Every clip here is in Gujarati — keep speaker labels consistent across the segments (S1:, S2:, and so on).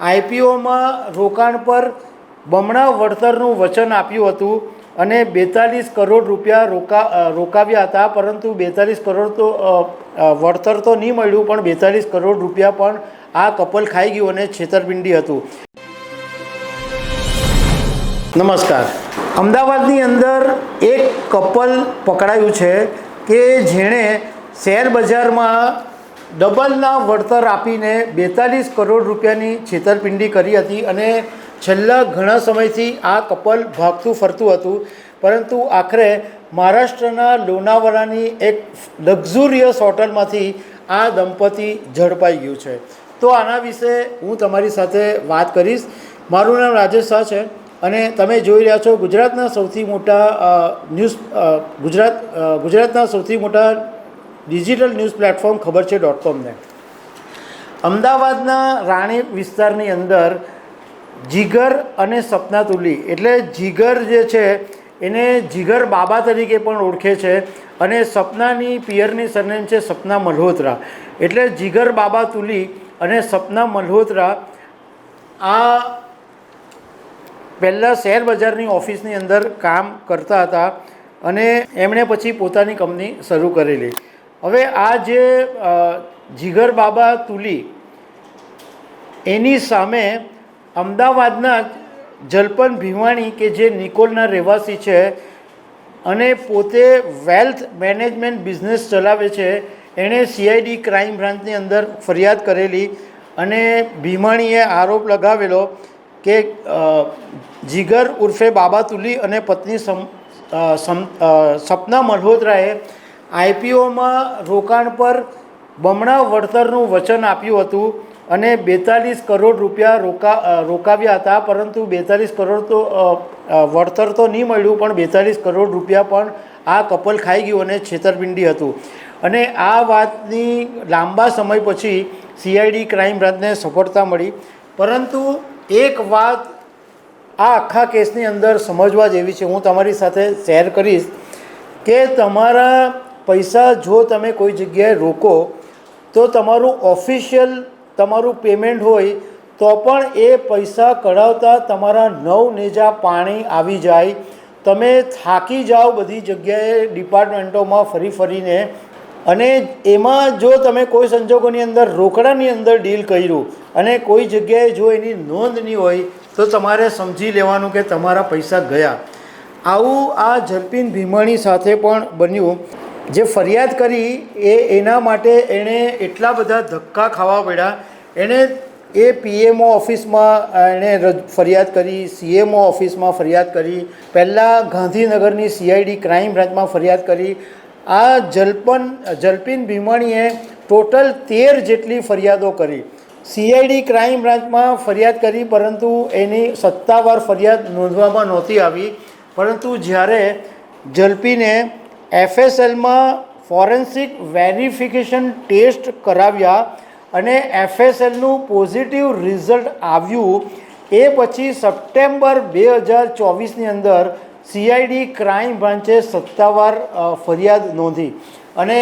S1: આઈપીઓમાં રોકાણ પર બમણા વળતરનું વચન આપ્યું હતું અને બેતાલીસ કરોડ રૂપિયા રોકા રોકાવ્યા હતા, પરંતુ બેતાલીસ કરોડ તો વળતર તો નહીં મળ્યું, પણ બેતાલીસ કરોડ રૂપિયા પણ આ કપલ ખાઈ ગયું અને છેતરપિંડી હતું. નમસ્કાર. અમદાવાદની અંદર એક કપલ પકડાયું છે કે જેણે શેર બજારમાં ડબલના વળતર આપીને બેતાલીસ કરોડ રૂપિયાની છેતરપિંડી કરી હતી અને છેલ્લા ઘણા સમયથી આ કપલ ભાગતું ફરતું હતું. પરંતુ આખરે મહારાષ્ટ્રના લોનાવાલાની એક લક્ઝુરિયસ હોટલમાંથી આ દંપતી ઝડપાઈ ગયું છે. તો આના વિશે હું તમારી સાથે વાત કરીશ. મારું નામ રાજેશ શાહ છે અને તમે જોઈ રહ્યા છો ગુજરાતના સૌથી મોટા ન્યૂઝ ગુજરાત ગુજરાતના સૌથી મોટા ડિજિટલ ન્યૂઝ પ્લેટફોર્મ ખબર છે ડોટ કોમને અમદાવાદના રાણી વિસ્તારની અંદર જીગર અને સપના તુલી, એટલે જીગર જે છે, એને જીગર બાબા તરીકે પણ ઓળખે છે અને સપનાની પિયરની સરનેમ છે સપના મલ્હોત્રા. એટલે જીગર બાબા તુલી અને સપના મલ્હોત્રા આ પહેલાં શેર બજારની ઓફિસની અંદર કામ કરતા હતા અને એમણે પછી પોતાની કંપની શરૂ કરેલી. હવે આ જે જીગર બાબા તુલી, એની સામે અમદાવાદના જલપન ભીવાણી કે જે નિકોલના રહેવાસી છે અને પોતે વેલ્થ મેનેજમેન્ટ બિઝનેસ ચલાવે છે, એણે સીઆઈડી ક્રાઇમ બ્રાન્ચની અંદર ફરિયાદ કરેલી અને ભીમાણીએ આરોપ લગાવેલો કે જીગર ઉર્ફે બાબા તુલી અને પત્ની સમ સપના મલ્હોત્રાએ આઈપીઓમાં રોકાણ પર બમણા વળતરનું વચન આપ્યું હતું અને બેતાલીસ કરોડ રૂપિયા રોકા રોકાવ્યા હતા, પરંતુ બેતાલીસ કરોડ તો વળતર તો નહીં મળ્યું, પણ બેતાલીસ કરોડ રૂપિયા પણ આ કપલ ખાઈ ગયું અને છેતરપિંડી હતું. અને આ વાતની લાંબા સમય પછી સીઆઈડી ક્રાઇમ બ્રાન્ચને સફળતા મળી. પરંતુ એક વાત આ આખા કેસની અંદર સમજવા જેવી છે, હું તમારી સાથે શેર કરીશ કે તમારા પૈસા જો તમે કોઈ જગ્યાએ રોકો, તો તમારું ઓફિશિયલ તમારું પેમેન્ટ હોય, તો પણ એ પૈસા કઢાવતા તમારા નવ નેજા પાણી આવી જાય. તમે થાકી જાઓ બધી જગ્યાએ ડિપાર્ટમેન્ટોમાં ફરી ફરીને. અને એમાં જો તમે કોઈ સંજોગોની અંદર, રોકડાની અંદર ડીલ કર્યું અને કોઈ જગ્યાએ જો એની નોંધ નહીં હોય, તો તમારે સમજી લેવાનું કે તમારા પૈસા ગયા. આવું આ જલ્પીન ભીમાણી સાથે પણ બન્યું. જે ફરિયાદ કરી એ એના માટે એણે એટલા બધા ધક્કા ખાવા પડ્યા. એણે એ પીએમઓ ઓફિસમાં એણે ફરિયાદ કરી, સીએમઓ ઓફિસમાં ફરિયાદ કરી. પહેલાં ગાંધીનગરની સીઆઈડી ક્રાઇમ બ્રાન્ચમાં ફરિયાદ કરી. આ જલપન, જલપિન ભીમાણીએ ટોટલ તેર જેટલી ફરિયાદો કરી. સીઆઈડી ક્રાઇમ બ્રાન્ચમાં ફરિયાદ કરી, પરંતુ એની સત્તાવાર ફરિયાદ નોંધવામાં નહોતી આવી. પરંતુ જ્યારે જલ્પીને એફએસએલમાં ફોરેન્સિક વેરિફિકેશન ટેસ્ટ કરાવ્યા અને એફએસએલનું પોઝિટિવ રિઝલ્ટ આવ્યું. એ પછી સપ્ટેમ્બર બે હજાર ચોવીસની અંદર સીઆઈડી ક્રાઇમ બ્રાન્ચે સત્તાવાર ફરિયાદ નોંધી. અને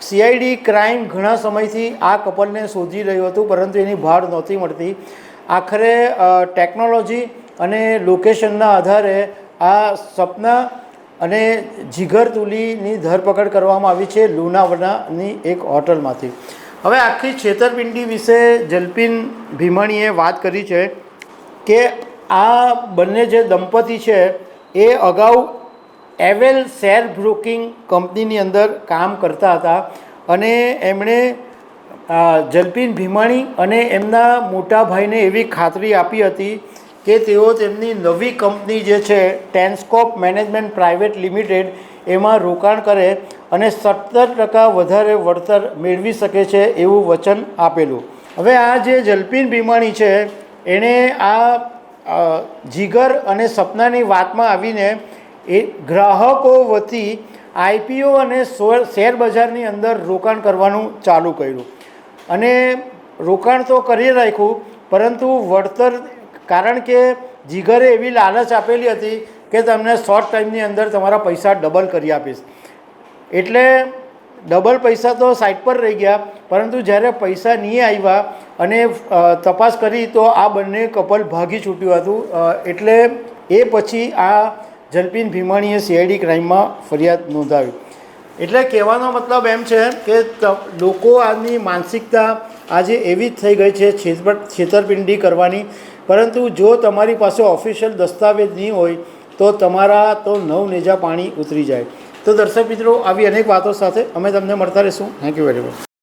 S1: સીઆઈડી ક્રાઇમ ઘણા સમયથી આ કપલને શોધી રહ્યું હતું, પરંતુ એની ભાડ નહોતી મળતી. આખરે ટેકનોલોજી અને લોકેશનના આધારે આ સપના અને જીગર તુલીની ધરપકડ કરવામાં આવી છે લુણાવાડાની એક હોટલમાંથી. હવે આખી છેતરપિંડી વિશે જલ્પીન ભીમાણીએ વાત કરી છે કે આ બંને જે દંપતી છે, એ અગાઉ એવેલ શેર બ્રોકિંગ કંપનીની અંદર કામ કરતા હતા અને એમણે જલપીન ભીમાણી અને એમના મોટા ભાઈને એવી ખાતરી આપી હતી કે તેઓ તેમની નવી કંપની જે છે, ટેન્સકોપ મેનેજમેન્ટ પ્રાઇવેટ લિમિટેડ, એમાં રોકાણ કરે અને સત્તર ટકા વધારે વળતર મેળવી શકે છે એવું વચન આપેલું. હવે આ જે જલ્પીન ભીમાણી છે, એણે આ જીગર અને સપનાની વાતમાં આવીને એ ગ્રાહકો વતી આઈપીઓ અને શેર બજારની અંદર રોકાણ કરવાનું ચાલુ કર્યું. અને રોકાણ તો કરી રાખ્યું, પરંતુ વળતર કારણ કે જીગરે એવી લાલચ આપેલી હતી કે તમને શોર્ટ ટાઈમની અંદર તમારા પૈસા ડબલ કરી આપીશ. એટલે ડબલ પૈસા તો સાઈડ પર રહી ગયા, પરંતુ જ્યારે પૈસા નહીં આવ્યા અને તપાસ કરી તો આ બંને કપલ ભાગી છૂટ્યું હતું એટલે એ પછી આ જલપીન ભીમાણીએ સીઆઈડી ક્રાઇમમાં ફરિયાદ નોંધાવી. એટલે કહેવાનો મતલબ એમ છે કે લોકો આની માનસિકતા આજે એવી જ થઈ ગઈ છે છેતર છેતરપિંડી કરવાની પરંતુ જો તમારી પાસે ઓફિશિયલ દસ્તાવેજ નહીં હોય, તો તમારા તો નવ નેજા પાણી ઉતરી જાય. તો દર્શક મિત્રો, આવી અનેક વાતો સાથે અમે તમને મળતા રહીશું. Thank you very much